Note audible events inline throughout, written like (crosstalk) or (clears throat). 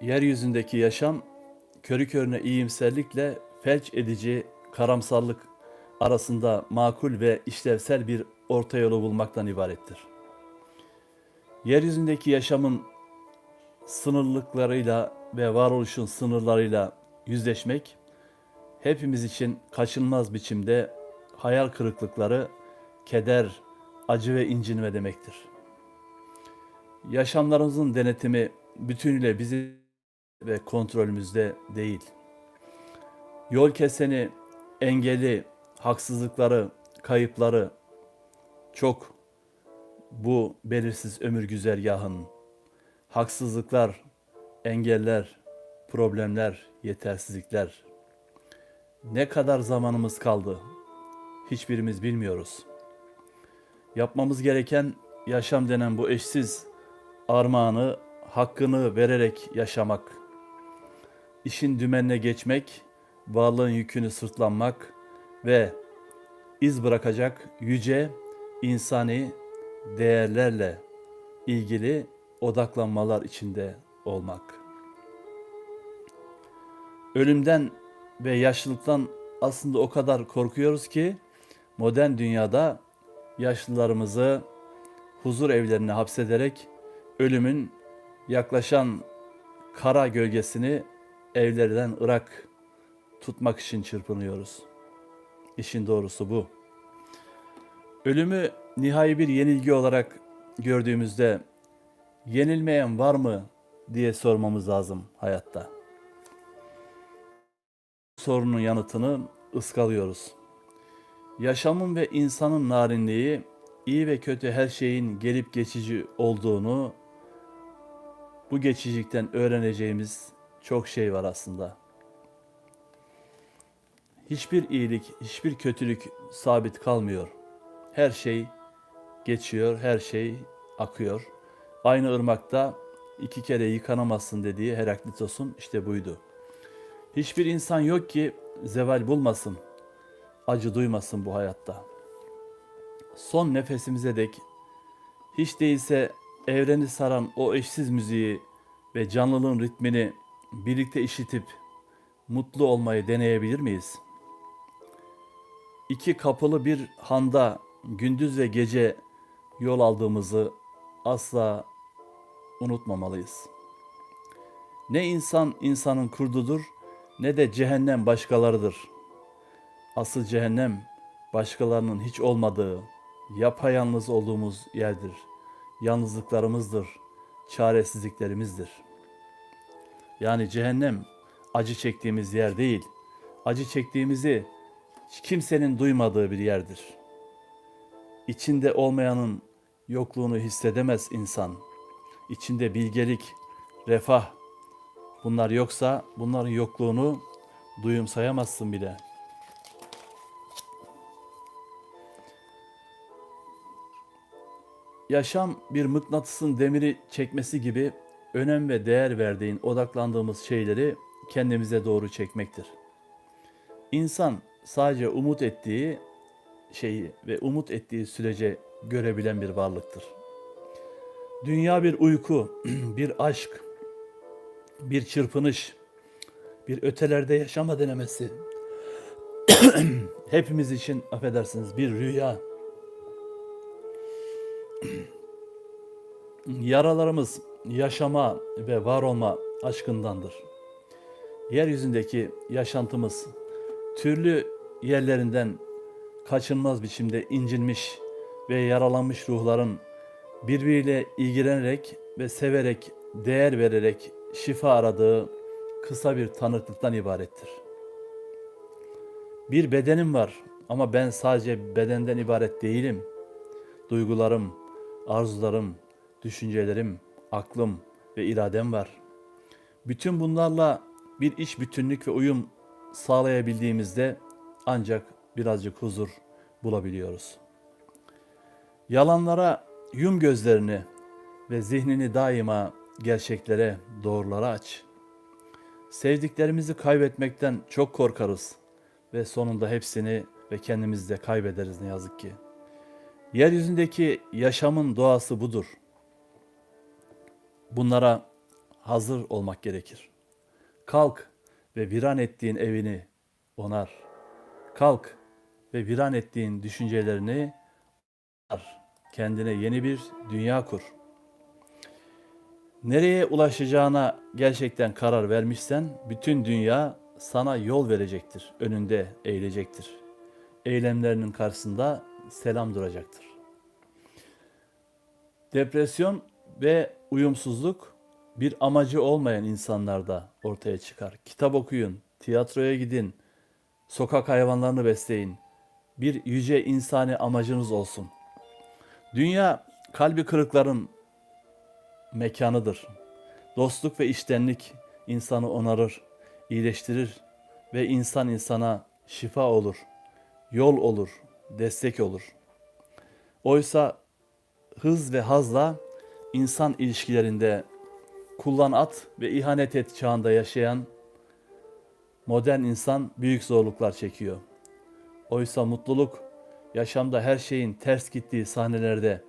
Yeryüzündeki yaşam körü körüne iyimserlikle felç edici karamsarlık arasında makul ve işlevsel bir orta yolu bulmaktan ibarettir. Yeryüzündeki yaşamın sınırlılıklarıyla ve varoluşun sınırlarıyla yüzleşmek hepimiz için kaçınılmaz biçimde hayal kırıklıkları, keder, acı ve incinme demektir. Yaşamlarımızın denetimi bütünüyle bizi ve kontrolümüzde değil. Yol keseni, engeli, haksızlıkları, kayıpları çok bu belirsiz ömür güzergahının haksızlıklar, engeller, problemler, yetersizlikler. Ne kadar zamanımız kaldı? Hiçbirimiz bilmiyoruz. Yapmamız gereken yaşam denen bu eşsiz armağanı, hakkını vererek yaşamak. İşin dümenine geçmek, varlığın yükünü sırtlanmak ve iz bırakacak yüce insani değerlerle ilgili odaklanmalar içinde olmak. Ölümden ve yaşlılıktan aslında o kadar korkuyoruz ki modern dünyada yaşlılarımızı huzur evlerine hapsederek ölümün yaklaşan kara gölgesini evlerden ırak tutmak için çırpınıyoruz. İşin doğrusu bu. Ölümü nihai bir yenilgi olarak gördüğümüzde yenilmeyen var mı diye sormamız lazım hayatta. Sorunun yanıtını ıskalıyoruz. Yaşamın ve insanın narinliği, iyi ve kötü her şeyin gelip geçici olduğunu, bu geçicilikten öğreneceğimiz çok şey var aslında. Hiçbir iyilik, hiçbir kötülük sabit kalmıyor. Her şey geçiyor, her şey akıyor. Aynı ırmakta iki kere yıkanamazsın dediği Heraklitos'un işte buydu. Hiçbir insan yok ki zeval bulmasın, acı duymasın bu hayatta. Son nefesimize dek hiç değilse evreni saran o eşsiz müziği ve canlılığın ritmini birlikte işitip mutlu olmayı deneyebilir miyiz? İki kapılı bir handa gündüz ve gece yol aldığımızı asla unutmamalıyız. Ne insan insanın kurdudur ne de cehennem başkalarıdır. Asıl cehennem başkalarının hiç olmadığı, yapayalnız olduğumuz yerdir. Yalnızlıklarımızdır, çaresizliklerimizdir. Yani cehennem acı çektiğimiz yer değil, acı çektiğimizi kimsenin duymadığı bir yerdir. İçinde olmayanın yokluğunu hissedemez insan. İçinde bilgelik, refah bunlar yoksa bunların yokluğunu duyumsayamazsın bile. Yaşam bir mıknatısın demiri çekmesi gibi önem ve değer verdiğin, odaklandığımız şeyleri kendimize doğru çekmektir. İnsan sadece umut ettiği şeyi ve umut ettiği sürece görebilen bir varlıktır. Dünya bir uyku, (clears throat) bir aşk, bir çırpınış, bir ötelerde yaşama denemesi. (clears throat) Hepimiz için affedersiniz bir rüya. (clears throat) Yaralarımız yaşama ve var olma aşkındandır. Yeryüzündeki yaşantımız türlü yerlerinden kaçınmaz biçimde incinmiş ve yaralanmış ruhların birbiriyle ilgilenerek ve severek, değer vererek şifa aradığı kısa bir tanıklıktan ibarettir. Bir bedenim var ama ben sadece bedenden ibaret değilim. Duygularım, arzularım, düşüncelerim, aklım ve iradem var. Bütün bunlarla bir iş bütünlük ve uyum sağlayabildiğimizde ancak birazcık huzur bulabiliyoruz. Yalanlara yum gözlerini ve zihnini daima gerçeklere, doğrulara aç. Sevdiklerimizi kaybetmekten çok korkarız ve sonunda hepsini ve kendimizi de kaybederiz ne yazık ki. Yeryüzündeki yaşamın doğası budur. Bunlara hazır olmak gerekir. Kalk ve viran ettiğin evini onar. Kalk ve viran ettiğin düşüncelerini onar. Kendine yeni bir dünya kur. Nereye ulaşacağına gerçekten karar vermişsen bütün dünya sana yol verecektir, önünde eğilecektir. Eylemlerinin karşısında selam duracaktır. Depresyon ve uyumsuzluk bir amacı olmayan insanlarda ortaya çıkar. Kitap okuyun, tiyatroya gidin, sokak hayvanlarını besleyin. Bir yüce insani amacınız olsun. Dünya kalbi kırıkların mekanıdır. Dostluk ve iştenlik insanı onarır, iyileştirir ve insan insana şifa olur, yol olur, destek olur. Oysa hız ve hazla insan ilişkilerinde kullan at ve ihanet et çağında yaşayan modern insan büyük zorluklar çekiyor. Oysa mutluluk yaşamda her şeyin ters gittiği sahnelerde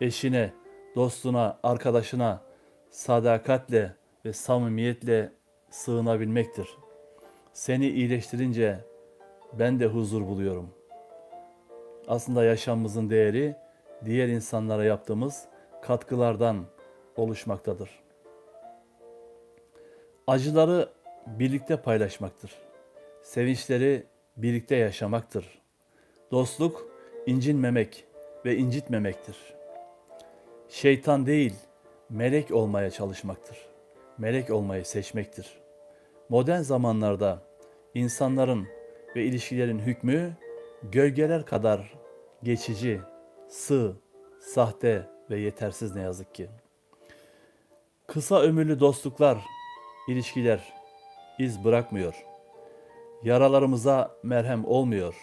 eşine, dostuna, arkadaşına sadakatle ve samimiyetle sığınabilmektir. Seni iyileştirince ben de huzur buluyorum. Aslında yaşamımızın değeri diğer insanlara yaptığımız katkılardan oluşmaktadır. Acıları birlikte paylaşmaktır. Sevinçleri birlikte yaşamaktır. Dostluk incinmemek ve incitmemektir. Şeytan değil, melek olmaya çalışmaktır. Melek olmayı seçmektir. Modern zamanlarda insanların ve ilişkilerin hükmü gölgeler kadar geçici, sığ, sahte ve yetersiz ne yazık ki. Kısa ömürlü dostluklar, ilişkiler iz bırakmıyor. Yaralarımıza merhem olmuyor.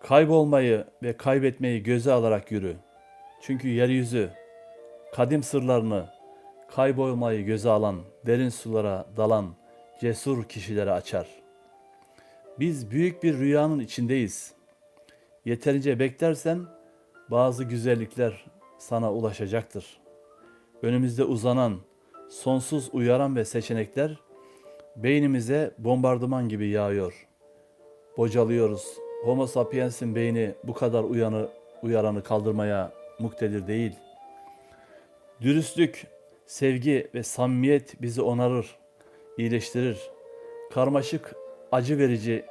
Kaybolmayı ve kaybetmeyi göze alarak yürü. Çünkü yeryüzü kadim sırlarını kaybolmayı göze alan, derin sulara dalan cesur kişilere açar. Biz büyük bir rüyanın içindeyiz. Yeterince beklersen bazı güzellikler sana ulaşacaktır. Önümüzde uzanan, sonsuz uyaran ve seçenekler beynimize bombardıman gibi yağıyor. Bocalıyoruz. Homo sapiens'in beyni bu kadar uyanı, uyaranı kaldırmaya muktedir değil. Dürüstlük, sevgi ve samimiyet bizi onarır, iyileştirir. Karmaşık, acı verici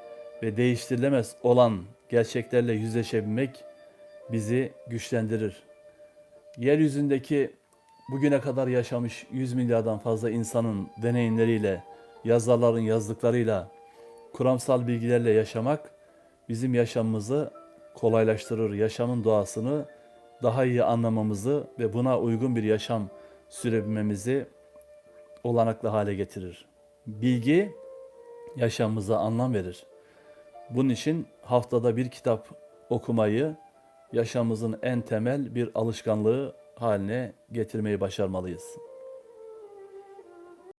ve değiştirilemez olan gerçeklerle yüzleşebilmek bizi güçlendirir. Yeryüzündeki bugüne kadar yaşamış 100 milyardan fazla insanın deneyimleriyle, yazarların yazdıklarıyla, kuramsal bilgilerle yaşamak bizim yaşamımızı kolaylaştırır. Yaşamın doğasını daha iyi anlamamızı ve buna uygun bir yaşam sürebilmemizi olanaklı hale getirir. Bilgi yaşamımıza anlam verir. Bunun için haftada bir kitap okumayı yaşamımızın en temel bir alışkanlığı haline getirmeyi başarmalıyız.